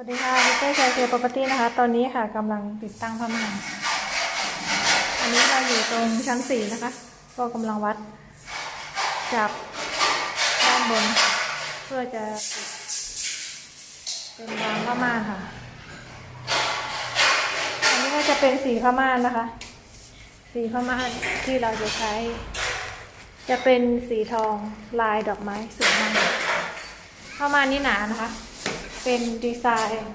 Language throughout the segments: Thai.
วัสดีค่ะพี่เต้แคร์เซียปปตี้นะคะ ตอนนี้ค่ะกำลังติดตั้งผ้าม่านอันนี้เราอยู่ตรงชั้นสี่นะคะ ก็กำลังวัด จากด้านบน เพื่อจะติดเป็นรางผ้าม่านค่ะ อันนี้ก็จะเป็นสีผ้าม่านนะคะ สีผ้าม่านที่เราจะใช้ จะเป็นสีทองลายดอกไม้สวยมากผ้าม่านนี่หนานะคะ เป็นดีไซน์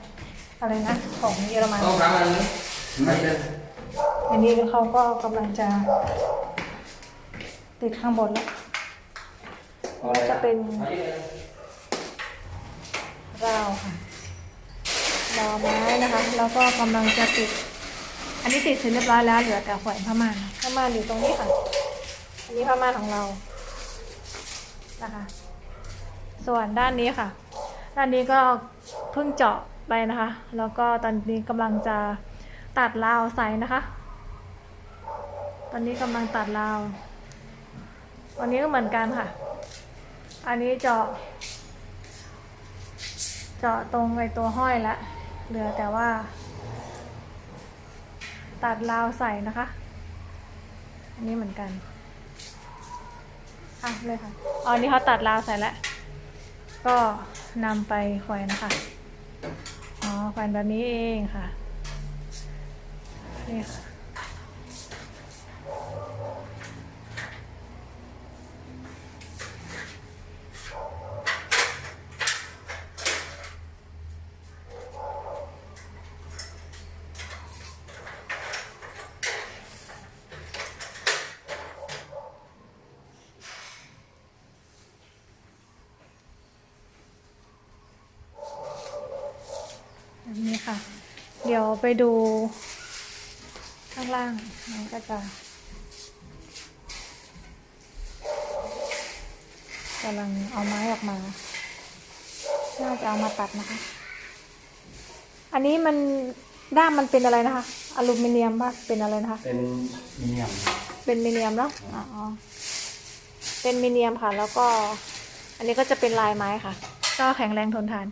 อะไรนะ ของเยอรมันต้องทำอันนี้ไม่เป็นอันนี้เขาก็กำลังจะ ติดข้างบนแล้วจะเป็นราวค่ะราวไม้นะคะ แล้วก็กำลังจะติด อันนี้ติดเสร็จเรียบร้อยแล้วเหลือแต่แขวนผ้าม่านผ้าม่านอยู่ตรงนี้ค่ะ อันนี้ผ้าม่านของเรานะคะ ส่วนด้านนี้ค่ะ ด้านนี้ก็เพิ่งเจาะไปนะคะ แล้วก็ตอนนี้กำลังจะตัดราวใส่นะคะ ตอนนี้กำลังตัดราววันนี้ก็เหมือนกันค่ะ อันนี้เจาะ เจาะตรงไอตัวห้อยละเหลือแต่ว่า ตัดราวใส่นะคะ อันนี้เหมือนกันอะเลยค่ะอ๋ออันนี้เขาตัดราวใส่แล้วก็ นำไปแขวนนะคะอ๋อ แขวนแบบนี้เองค่ะนี่ค่ะ แบบนี้ค่ะ เดี๋ยว ไปดู ข้างล่างมันก็จะกำลังเอาไม้ออกมาน่าจะเอามาตัดนะคะ อันนี้มันด้ามมันเป็นอะไรนะคะ อลูมิเนียมป่ะเป็นอะไรนะคะ เป็นมีเนียม เป็นมิเนียมแล้วอ๋อ เป็นมิเนียมค่ะ แล้วก็ อันนี้ก็จะเป็นลายไม้ค่ะ ก็แข็งแรงทนทาน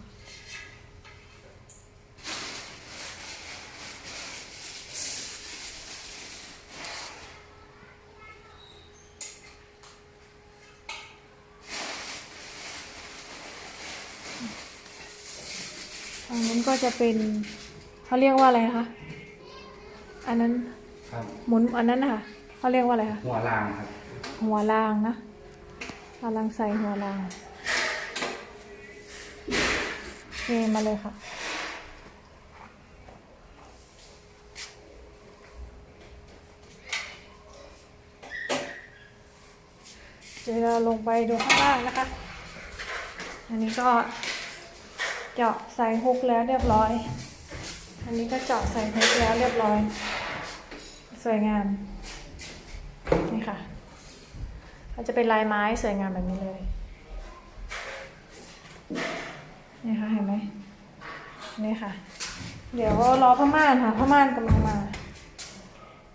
ก็จะเป็นเขาเรียกว่าอะไรนะคะอันนั้นครับหมุนอันนั้นนะคะเขาเรียกว่าอะไรคะหัวรางครับ หัวรางนะกำลังใส่หัวรางเทมาเลยค่ะ เดี๋ยวเราลงไปดูข้างล่างนะคะ อันนี้ก็ เจาะใส่ฮุกแล้วเรียบร้อย อันนี้ก็เจาะใส่ฮุกแล้วเรียบร้อย สวยงาม นี่ค่ะมันจะเป็นลายไม้สวยงามแบบนี้เลย นี่ค่ะเห็นไหมนี่ค่ะ เดี๋ยวรอผ้าม่านค่ะผ้าม่านกำลังมา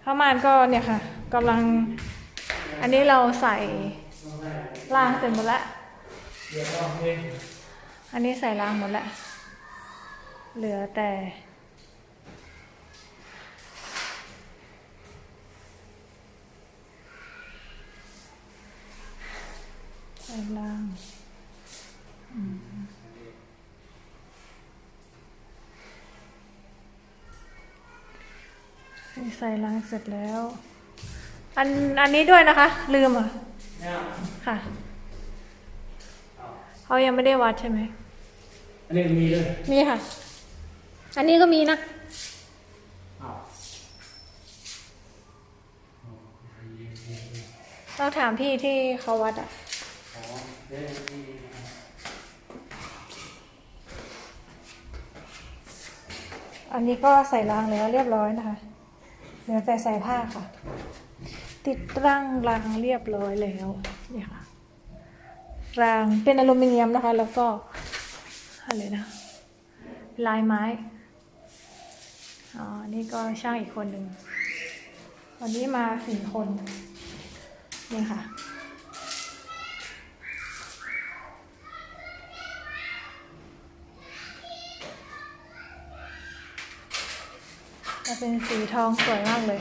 ผ้าม่านก็เนี่ยค่ะกำลัง อันนี้เราใส่รางเสร็จหมดแล้ว อันนี้ใส่รางหมดแล้วเหลือแต่ ใส่รางอืมนี่ใส่รางเสร็จแล้ว อันอันนี้ด้วยนะคะ ลืมอะค่ะ เขายังไม่ได้วัดใช่ไหม อันนี้มีด้วยมีค่ะ อันนี้ก็มีนะ อ้าวเราถามพี่ที่เขาวัดอะ อ๋อเดี๋ยวมีอันนี้ก็ใส่รางแล้วเรียบร้อยนะคะ เหลือแต่ใส่ผ้าค่ะ ติดตั้งรางเรียบร้อยแล้วนี่ค่ะ รางเป็นอลูมิเนียมนะคะ แล้วก็อะไรนะ ลายไม้อ๋อนี่ก็ช่างอีกคนหนึ่งวันนี้มาสี่คนเนี่ยค่ะจะเป็นสีทองสวยมากเลย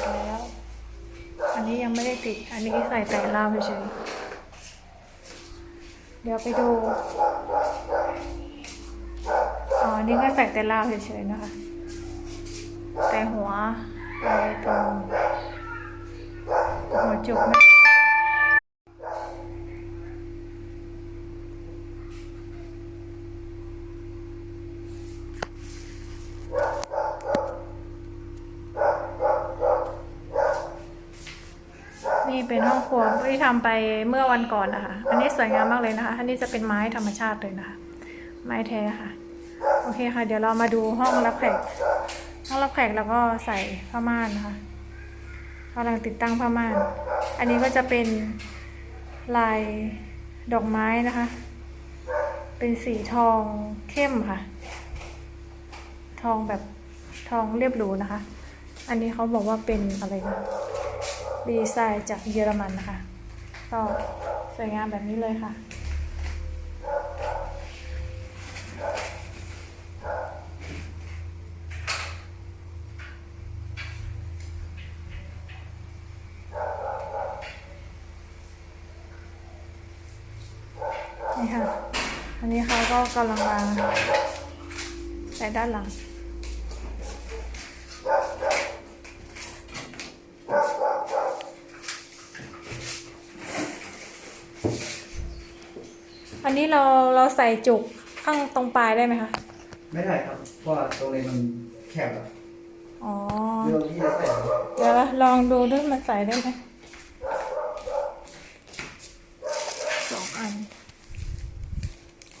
ติดแล้ว อันนี้ยังไม่ได้ติด อันนี้ใส่แต่ลาวเฉยเดี๋ยวไปดู อ๋อ นี่ก็ใส่แต่ลาวเฉยๆนะคะ แต่หัวไปตรงหัวจุกไม่ นี่เป็นห้องครัวที่ทำไปเมื่อวันก่อนนะคะ อันนี้สวยงามมากเลยนะคะ อันนี้จะเป็นไม้ธรรมชาติเลยนะคะ ไม้แท้ค่ะ โอเคค่ะ เดี๋ยวเรามาดูห้องรับแขก ห้องรับแขกแล้วก็ใส่ผ้าม่านนะคะกำลังติดตั้งผ้าม่าน อันนี้ก็จะเป็นลายดอกไม้นะคะ เป็นสีทองเข้มค่ะ ทองแบบทองเรียบหรูนะคะ อันนี้เขาบอกว่าเป็นอะไรนะ ดีไซน์จากเยอรมันนะคะ ก็สวยงามแบบนี้เลยค่ะ นี่ค่ะ อันนี้เขาก็กำลังมาใส่ด้านหลัง อันนี้เราเราใส่จุกข้างตรงปลายได้ไหมคะ ไม่ได้ครับ เพราะว่าตรงนี้มันแคบอะอ๋อ เรื่องที่จะใส่เดี๋ยวลองดูด้วยมันใส่ได้ไหมสองอัน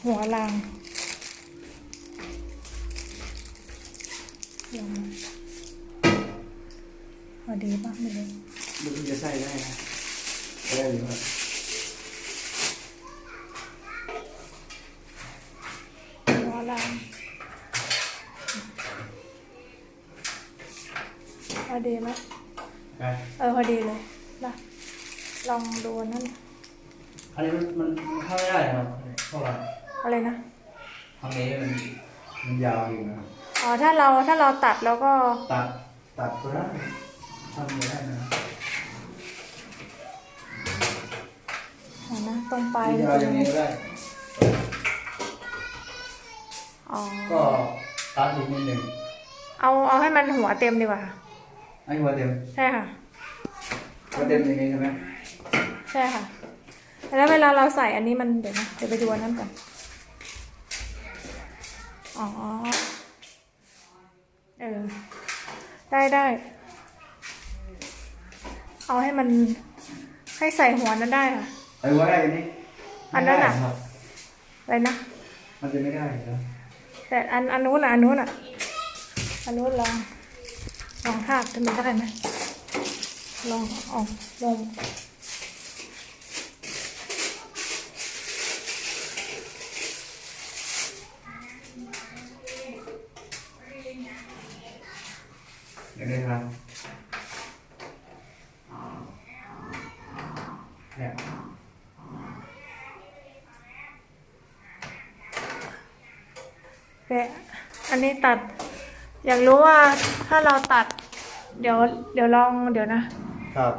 หัวรางลองพอดีป่ะไม่รู้ เรื่องที่จะใส่ได้นะได้หรือเปล่า หัวรางพอดีไหมไปเออพอดีเลยนะลองดูอันนั่นอันนี้มันมันเข้าไม่ได้นะครับเท่าไหร่อะไรนะทางนี้มันมันยาวอยู่นะครับอ๋อถ้าเราถ้าเราตัดแล้วก็ตัดตัดก็ได้ทำไม่ได้นะเห็นนะตรงปลายยาวอย่างนี้ก็ได้ อ๋อก็ตัดอีกนิดหนึ่งเอาเอาให้มันหัวเต็มดีกว่าค่ะให้หัวเต็มใช่ค่ะ หัวเต็มอย่างนี้ใช่ไหมใช่ค่ะ แล้วเวลาเราใส่อันนี้มันเดี๋ยวนะเดี๋ยวไปดูอันนั้นก่อนอ๋อเออได้ได้เอาให้มันให้ใส่หัวนั้นได้ค่ะไอ้หัวได้อันนี้อันนั้นอะไม่ได้ครับอะไรนะ มันจะไม่ได้นะ แต่อันอันนู้นอะอันนู้นอะอันนู้นลองลองทาบจะมันได้ไหมลองออกลองได้ครับเนี่ย แปะ อันนี้ตัด อยากรู้ว่าถ้าเราตัด เดี๋ยว เดี๋ยวลองเดี๋ยวนะ ครับ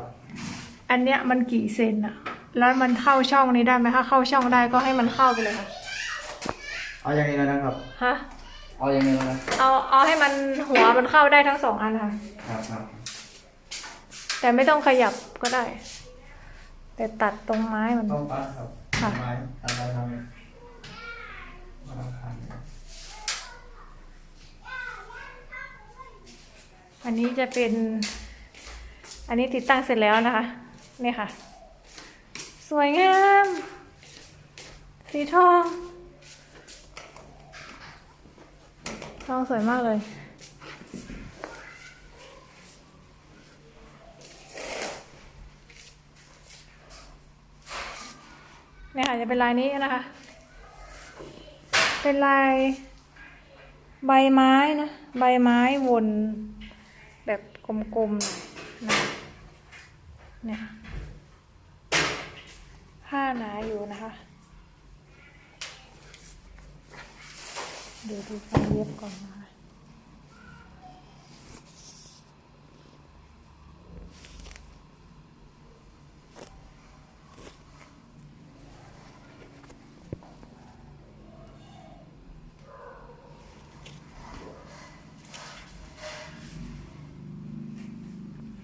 อันเนี้ยมันกี่เซนอะแล้วมันเข้าช่องนี้ได้ไหมถ้าเข้าช่องได้ก็ให้มันเข้าไปเลยค่ะ เอาอย่างนี้แล้วนะครับ ฮะ เอาอย่างนี้แล้วนะเอาเอาให้มันหัวมันเข้าได้ทั้งสองอันค่ะ ครับครับแต่ไม่ต้องขยับก็ได้ แต่ตัดตรงไม้มัน ต้องตัดครับค่ะ ไม้ทำอะไรทำ อันนี้จะเป็น อันนี้ติดตั้งเสร็จแล้วนะคะ นี่ค่ะ สวยงาม สีทอง ทองสวยมากเลยนี่ค่ะจะเป็นลายนี้นะคะ เป็นลายใบไม้นะ ใบไม้วน กลมๆนะเนี่ยผ้าหนาอยู่นะคะ เดี๋ยวดูการเย็บก่อนนะคะ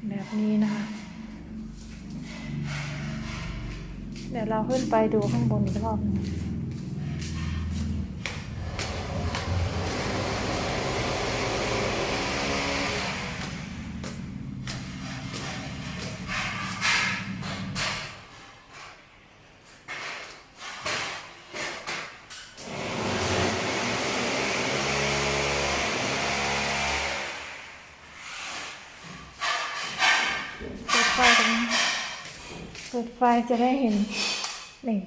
แบบนี้นะคะ เดี๋ยวเราขึ้นไปดูข้างบนอีกรอบหนึงเปิดไฟตรงนี้เปิ ดไฟจะได้เห็นนี่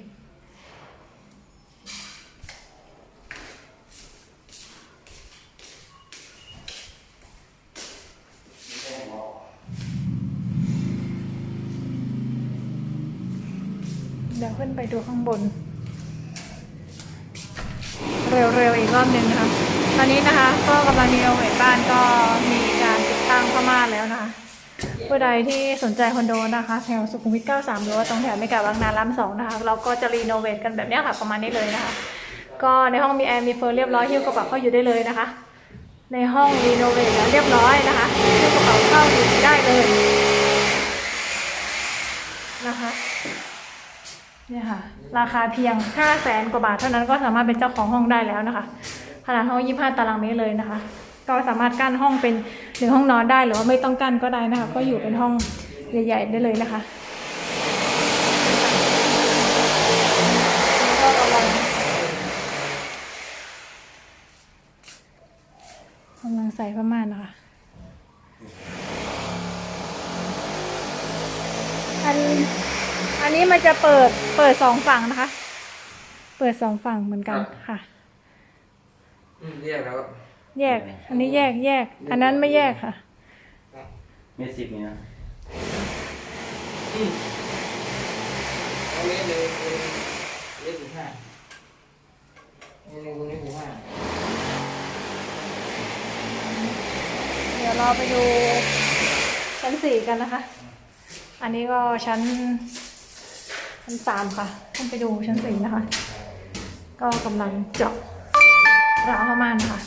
เดี๋ยวขึ้นไปดูข้างบน เร็วๆอีกรอบหนึ่งนะคะ ตอนนี้นะคะ ก็กำลังรีโนเวทบ้านก็มีการติดตั้งผ้าม่านแล้วนะคะ ผู้ใดที่สนใจคอนโดนะคะ แถวสุขุมวิท 93หรือว่าตรงแถวไม่กาบางนาล้ำสองนะคะเราก็จะรีโนเวทกันแบบนี้ค่ะประมาณนี้เลยนะคะ ก็ในห้องมีแอร์มีเฟอร์เรียบร้อยหิ้วกระเป๋าเข้าอยู่ได้เลยนะคะ ในห้องรีโนเวทแล้วเรียบร้อยนะคะหิ้วกระเป๋าเข้าอยู่ได้เลยนะคะเนี่ยค่ะ ราคาเพียง5แสนกว่าบาทเท่านั้นก็สามารถเป็นเจ้าของห้องได้แล้วนะคะ ขนาดห้อง 25 ตารางเมตรเลยนะคะ ก็สามารถกั้นห้องเป็นหนึ่งห้องนอนได้หรือว่าไม่ต้องกั้นก็ได้นะคะ ก็อยู่เป็นห้องใหญ่ๆได้เลยนะคะแล้วก็กำลังกำลังใส่ผ้าม่านนะคะ อัน อันนี้มันจะเปิด เปิดสองฝั่งนะคะ เปิดสองฝั่งเหมือนกันค่ะ อืมเรียกแล้ว แยก อันนี้แยกแยก อันนั้นไม่แยกค่ะ เมตรสิบนี่นะอืมเอาเมตรเลยเมตรสิบห้าเมตรหนึ่งตรงนี้สิบห้าเดี๋ยวเราไปดูชั้นสี่กันนะคะ อันนี้ก็ชั้นชั้นสามค่ะขึ้นไปดูชั้นสี่นะคะ ก็กำลังเจาะราวผ้าม่านค่ะ